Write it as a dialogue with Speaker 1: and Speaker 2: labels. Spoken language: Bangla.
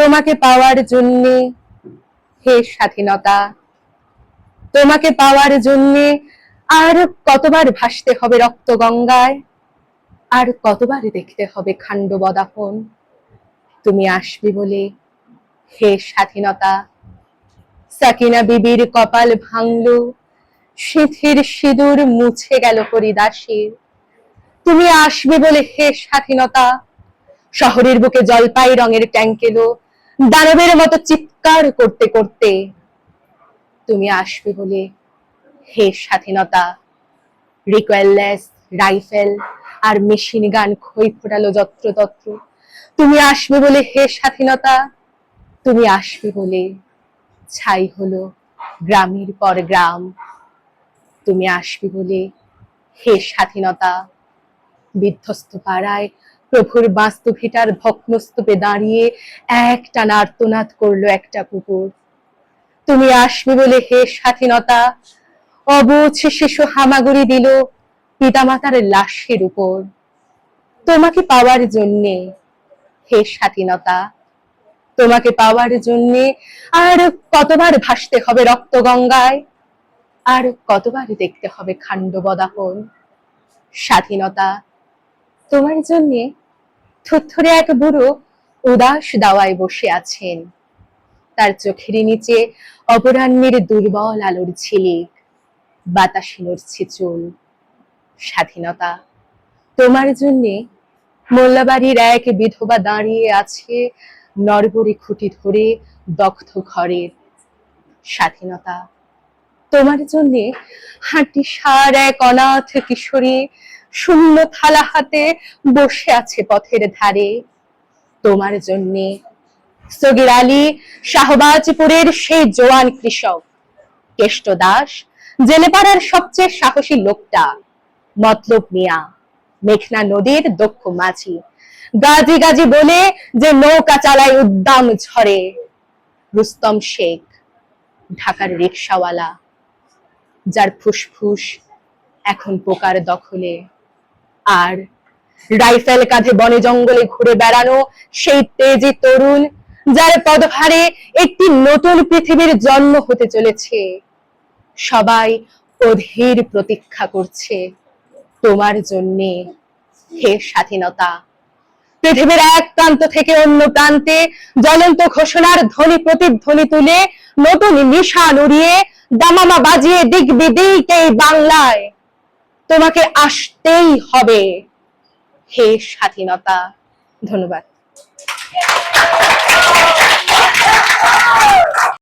Speaker 1: তোমাকে পাওয়ার জন্যে হে স্বাধীনতা, তোমাকে পাওয়ার জন্যে আর কতবার ভাসতে হবে রক্ত গঙ্গায়, আর কতবার দেখতে হবে খান্ড বদাপন তুমি আসবে বলে হে স্বাধীনতা, সাকিনা বিবির কপাল ভাঙলো, সিথির সিঁদুর মুছে গেল হরিদাসীর। তুমি আসবে বলে হে স্বাধীনতা, শহরের বুকে জলপাই রঙের ট্যাঙ্ক এলো দানবের মতো চিৎকার করতে করতে তুমি আসবে বলে হে স্বাধীনতা, রিকোয়েললেস, রাইফেল আর মেশিন গান খই ফোটালো যত্রতত্র। তুমি আসবে বলে হে স্বাধীনতা, তুমি আসবে বলে ছাই হলো গ্রামের পর গ্রাম। তুমি আসবে বলে হে স্বাধীনতা, বিধ্বস্ত পাড়ায় প্রভুর বাস্তু ভিটার ভগ্নস্তূপে দাঁড়িয়ে একটা নার্তনাদ করল একটা কুকুর। তুমি আসবে বলে হে স্বাধীনতা, অবুঝ শিশু হামাগুড়ি দিল পিতামাতার লাশের উপর। তোমাকে পাওয়ার জন্যে, হে স্বাধীনতা, তোমাকে পাওয়ার জন্যে আর কতবার ভাসতে হবে রক্ত গঙ্গায়, আর কতবার দেখতে হবে খান্ড বদাপন স্বাধীনতা তোমার জন্যে থুরথুরে এক বুড়ো উদাস দাওয়ায় বসে আছেন। তার চোখের নিচে অপরাহ্নের দুর্বল আলোর ঝিলিক, বাতাসে নড়ছে চুল। স্বাধীনতা, তোমার জন্যে মোল্লাবাড়ির এক বিধবা দাঁড়িয়ে আছে নরবরে খুঁটি ধরে দগ্ধ ঘরের স্বাধীনতা, তোমার জন্যে হাঁটি সার এক অনাথ কিশোরী শূন্য থালা হাতে বসে আছে পথের ধারে। তোমার জন্যে সগির আলী শাহবাজপুরের সেই জোয়ান কৃষক, কেষ্ট দাস, জেলেপাড়ার সবচেয়ে সাহসী লোকটা, মতলব মিয়া, মেঘনা নদীর দক্ষ মাঝি। গাজি গাজি বলে যে নৌকা চালায় উদ্দাম ঝরে রুস্তম শেখ, ঢাকার রিক্সাওয়ালা যার ফুসফুস এখন পোকার দখলে। আর রাইফেল কাঁধে বনে জঙ্গলে ঘুরে বেড়ানো সেই তেজি তরুণ, যার পদভারে একটি নতুন পৃথিবীর জন্ম হতে চলেছে। সবাই অধীর প্রতীক্ষা করছে তোমার জন্যে হে স্বাধীনতা। পৃথিবীর এক প্রান্ত থেকে অন্য প্রান্তে জ্বলন্ত ঘোষণার ধ্বনি প্রতিধ্বনি তুলে নতুন নিশান উড়িয়ে দামামা বাজিয়ে দিক বিদিক এই বাংলায় তোমাকে আসতেই হবে। হে স্বাধীনতা ধন্যবাদ।